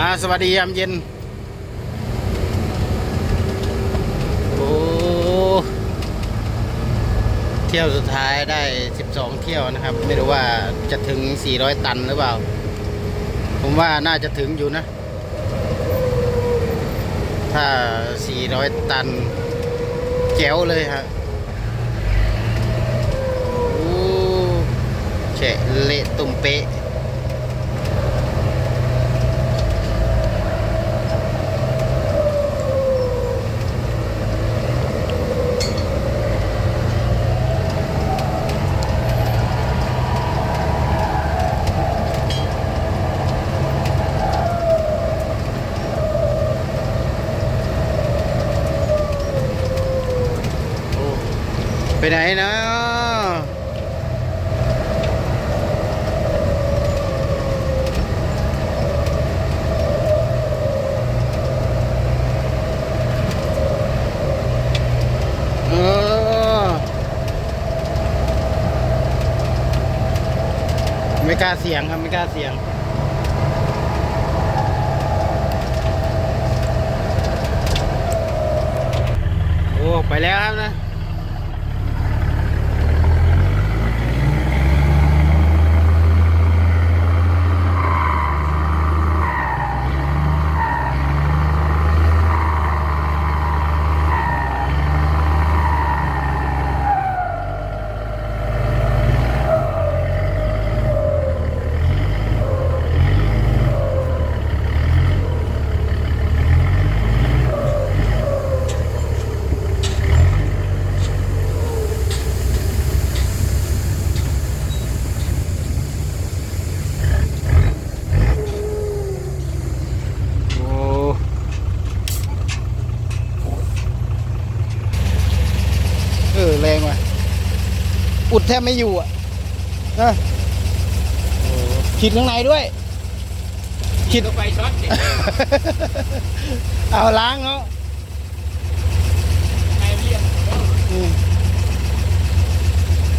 อ่าสวัสดียามเย็น โอ้ เที่ยวสุดท้ายได้ 12 เที่ยวนะครับ ไม่รู้ว่าจะถึง 400 ตันหรือเปล่า ผมว่าน่าจะถึงอยู่นะ ถ้า 400 ตันแจ๋วเลยฮะโอ้แฉะเละตุ่มเป๊ะ ไปไหนนะไม่กล้าเสียงครับไม่กล้าเสียงโอ้ไปแล้วครับนะ แทบไม่อยู่อะนะโอ้ขีดข้างในด้วยขีดก็ไฟช็อตสิเอาล้างเนาะไอเรียนอืม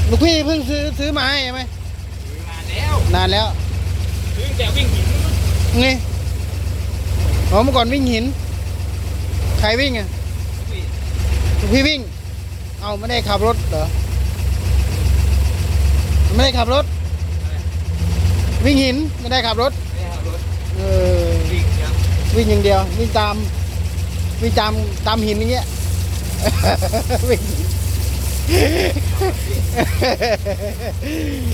ลูกพี่เพิ่งซื้อซื้อมาให้ใช่ไหมมาแล้วนานแล้วซื้อแต่วิ่งหินนี่อ๋อเมื่อก่อนวิ่งหิน ใครวิ่งอะลูกพี่วิ่ง เอาไม่ได้ขับรถเหรอ ไม่ได้ขับรถ วิ่งหินไม่ได้ขับรถไม่ขับรถเออวิ่งยังวิ่งอย่างเดียววิ่งตามวิ่งตามตามหินอย่างเงี้ยวิ่ง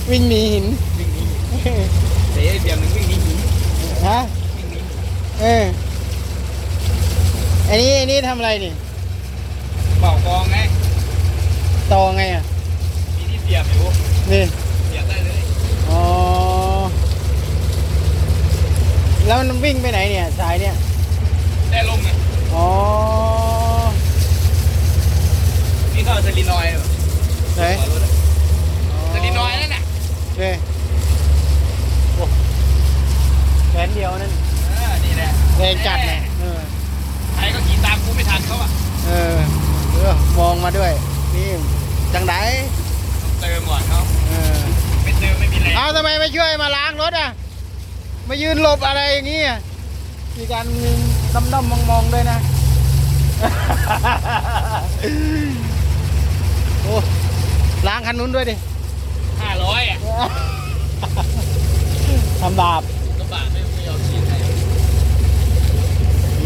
วิ่งหนีหินวิ่งหนีแต่ไอ้เบียร์หนึ่งวิ่งหนีหินฮะวิ่งหนีหินเอออันนี้อันนี้ทำอะไรนี่เป่ากองไงต่อไงอะมีที่เสียบอยู่นี่ เสียบได้เลย อ๋อ แล้ วมันวิ่งไปไหนเนี่ยสายเนี่ยได้ลมไงอ๋อนี่เข้าสลินอยด์เหรอไหนหัวรถอะสลินอยด์นั่นน่ะนี่โอ้แขนเดียวนั่นเออนี่แหละแรงจัดเลยเออใครก็ขี่ตามกูไม่ทันเขาอะเออเออมองมาด้วยนี่จังไดเติมก่อนเขาเออไม่เติมไม่มีแรงเอาทำไมไม่ช่วยมาล้างรถอะ มายืนหลบอะไรอย่างงี้อะมีการดำดำมองมองๆด้วยนะ โอ้ล้างคันนู้นด้วยดิห้าร้อยอะทำบาปกระบะไม่ไม่ยอมขี่ให้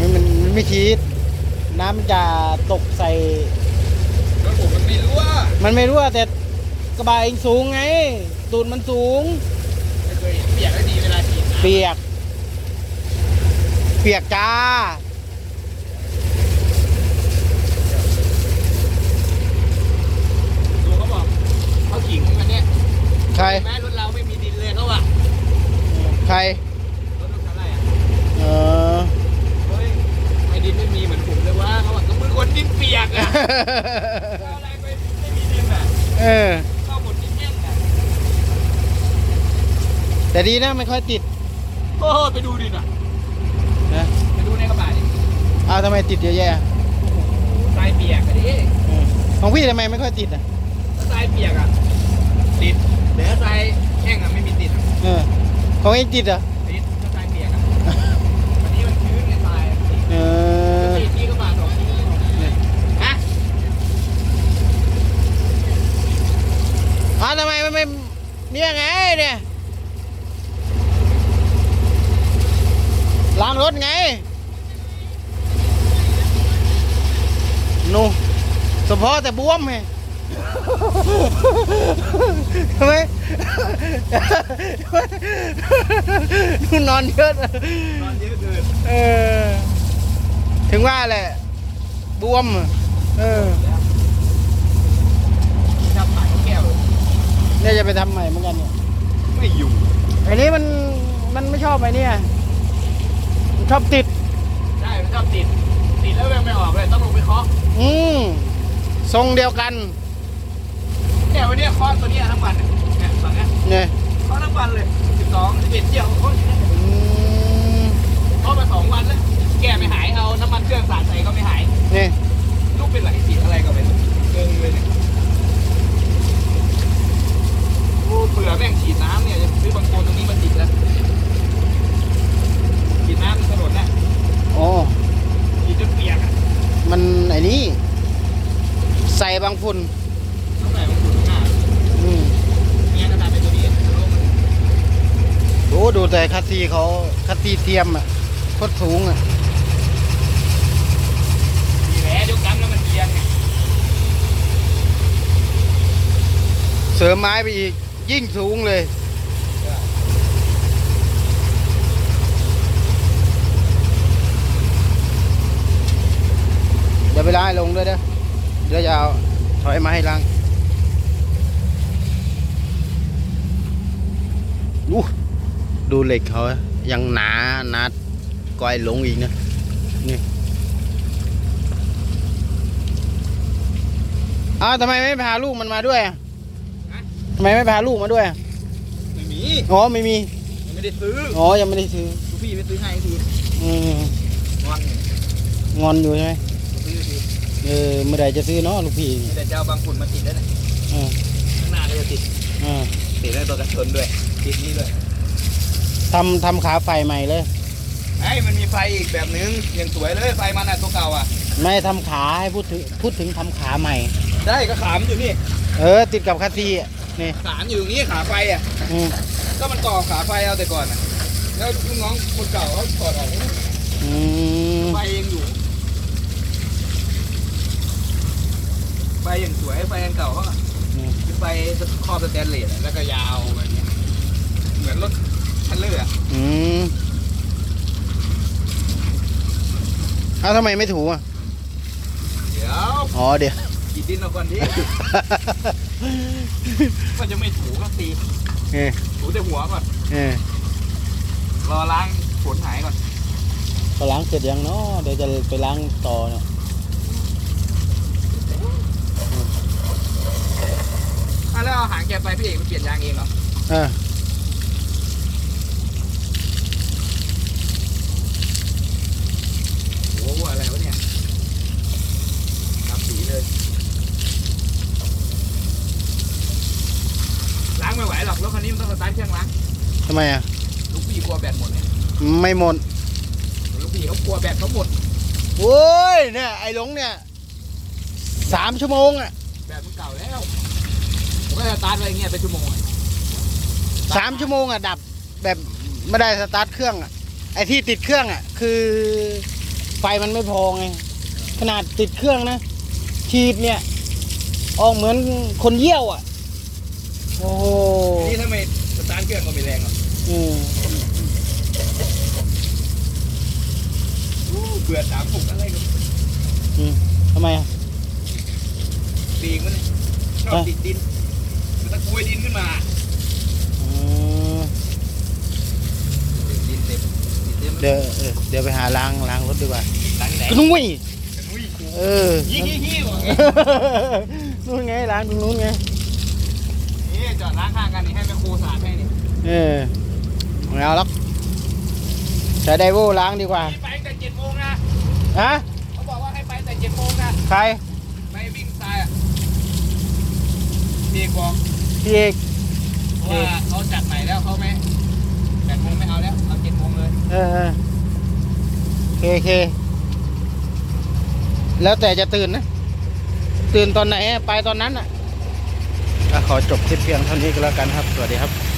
มันมันมันไม่คิดน้ำมันจะตกใส่รถผมมันไม่รู้ว่ามันไม่รู้ว่าแต่กระบะเองสูงไง ตูดมันสูงไม่เคยเห็นเปียกได้ดีเวลาขี่น้ำ เปียก เปียกจ้า ดูเขาบอกเขาขิงวันเนี้ยใครแม้รถเราไม่มีดินเลยเขาอะใคร รถรถอะไรอะเออ เฮ้ยไอ้ดินไม่มีเหมือนผมเลยว่าเขาบอกก็มือคนดินเปียกอะเอาอะไรไปไม่มีดินอะเออ เข้าหมดดินแน่นอะแต่ดีนะไม่ค่อยติด โอ้ไปดูดิน่ะนะไปดูในกระบะดิอ้าวทำไมติดเยอะแยะทรายเปียกอะดิอืของพี่ทำไมไม่ค่อยติดอะถ้าทรายเปียกอะติดเดี๋ยวทรายแห้งอะไม่มีติดอะของเองติดอะติดถ้าทรายเปียกอะวันนี้มันชื้นในทรายติดออติดที่กระบะสองที่ฮะอ้าวทำไมไม่ไม่เนี่ยไงเนี่ย ล้างรถไงนูเฉพาะแต่บวมไงทำไมนูนอนเยอะนอนเยอะเกินเออ ถึงว่าแหละบวม เออทำหายแก้วเนี่ยจะไปทำใหม่เหมือนกันเนี่ยไม่อยู่ไอ้นี้มันมันไม่ชอบไอ้เนี่ยมัน ชอบติด ใช่มันชอบติด ติดแล้วยังไม่ออกเลยต้องลงไปเคาะอืมทรงเดียวกัน เนี่ยวันนี้เคาะตัวเนี้ยทั้งวันเนี่ยฝั่งเนี้ยเนี่ยเคาะทั้งวันเลยสิบสองสิบเอ็ดเที่ยวเคาะอยู่เนี่ยอืม เคาะมาสองวันแล้ว แก้ไม่หายเอาน้ำมันเครื่องสาดใส่ก็ไม่หาย นี่ ลูกเป็นไหลติดอะไรก็ไม่รู้เกิงเลยเนี่ยโอ้เบื่อแม่งฉีดน้ำเนี่ยจะซื้อบางโคนตรงนี้มาติดแล้วฉีดน้ำถนนน่ะ โอ้ ฉีดจนเปียกอะ มันไอ้นี่ใส่บางฝุ่น เท่าไหร่มันฝุ่นหน้า อืม เนี่ยขนาดเป็นตัวนี้โลกมัน โอ้ดูแต่คัสซีเขาคัสซีเทียมอะโคตรสูงอะมีแผลเดียวกันแล้วมันเอียงไงเสริมไม้ไปอีก ยิ่งสูงเลย เดี๋ยวไปล้างให้ลงด้วยเด้อเดี๋ยวจะเอาถอยมาให้ล้างอู้ ดูเหล็กเขายังหนาหนาก้อยหลงอีกนะนี่อ้าวทำไมไม่พาลูกมันมาด้วยอะทำไมไม่พาลูกมาด้วยอะไม่มีอ๋อไม่มียังไม่ได้ซื้ออ๋อยังไม่ได้ซื้อลูกพี่ไม่ซื้อให้ทีอืมงอนเนี่ยงอนอยู่ใช่ไหมซื้อทีเออเมื่อไหร่จะซื้อเนาะลูกพี่มีแต่จะเอาบางฝุ่นมาติดแล้วเนี่ยเออข้างหน้าก็จะติดเออติดแล้วตัวกันชนด้วยติดนี่ด้วย ทำทำขาไฟใหม่เลย ไอ้ยมันมีไฟอีกแบบนึงยังสวยเลยไฟมันอะตัวเก่าอะ ไม่ทำขาให้พูดถึงพูดถึงทำขาใหม่ ได้ก็ขามอยู่นี่เออ ติดกับคัสซีอะนี่ขามอยู่ตรงนี้ขาไฟอะ อืมก็มันต่อขาไฟเอาแต่ก่อนอะ แล้วลูกน้องคนเก่าเขาถอดออกอืมไฟยังอยู่ ไฟยังสวยไฟอันเก่าเขาอะ อืมเป็นไฟครอบสแตนเลสอะแล้วก็ยาวแบบเนี้ยเหมือนรถทันเลอร์อะ อืม เอ้าทำไมไม่ถูอะ เดี๋ยวอ๋อเดี๋ยวกีดดินเอาก่อนดิก็จะไม่ถูก็ตีเออถูแต่หัวก่อน เออรอล้างฝนหายก่อนก็ล้างเสร็จยังเนาะเดี๋ยวจะไปล้างต่อเนาะอะแล้วเอาหางแกไปพี่เอกไปเปลี่ยนยางเองเหรอ เออ โอ้โหอะไรวะเนี่ยทำสีเลย ล้างไม่ไหวหรอกรถคันนี้มันต้องสตาร์ทเครื่องล้าง ทำไมอะ ลูกพี่กลัวแบตหมดเนี่ยไม่หมด ลูกพี่เขากลัวแบตเขาหมด โอ้ยเนี่ยไอ้หลงเนี่ยสามชั่วโมงอะแบตมันเก่าแล้วผมก็สตาร์ทไว้อย่างเงี้ยเป็นชั่วโมงอะสามชั่วโมงอะดับแบบไม่ได้สตาร์ทเครื่องอะไอ้ที่ติดเครื่องอะ คือ ไฟมันไม่พอไงขนาดติดเครื่องนะฉีดเนี่ย ออกเหมือนคนเยี่ยวอะ โอ้โห นี่ถ้าไม่สตาร์ทเครื่องก็ไม่แรงหรอก อืมเบื่อสามปุกอะไรก็อืมทำไมอะปีกมันเนี่ยชอบฮะติดดินมันตะกุยดินขึ้นมาอืมดินเต็มดินเต็มเดี๋ยวเออเดี๋ยวไปหาล้างล้างรถดีกว่าหลังไหนกนุ้ยอุ้ยเออยี่ยี่ยี่บอกไงนู่นไงล้างตรงนู้นไงนี่จอดล้างข้างกันนี่ให้แม่ครูสาดให้นี่เออ ไม่เอาหรอกใช้ไดโวล้างดีกว่า ไปตั้งแต่เจ็ดโมงนะฮะเขาบอกว่าให้ไปแต่เจ็ดโมงนะใครไปวิ่งทรายอะพี่บอกพี่เอกเพราะว่าเขาจัดใหม่แล้วเขาไม่แปดโมงไม่เอาแล้วเอาเจ็ดโมงเลยเออเออโอเคโอเคแล้วแต่จะตื่นนะ ตื่นตอนไหนอะไปตอนนั้นอะอะขอจบคลิปเพียงเท่านี้ก็แล้วกันครับ สวัสดีครับ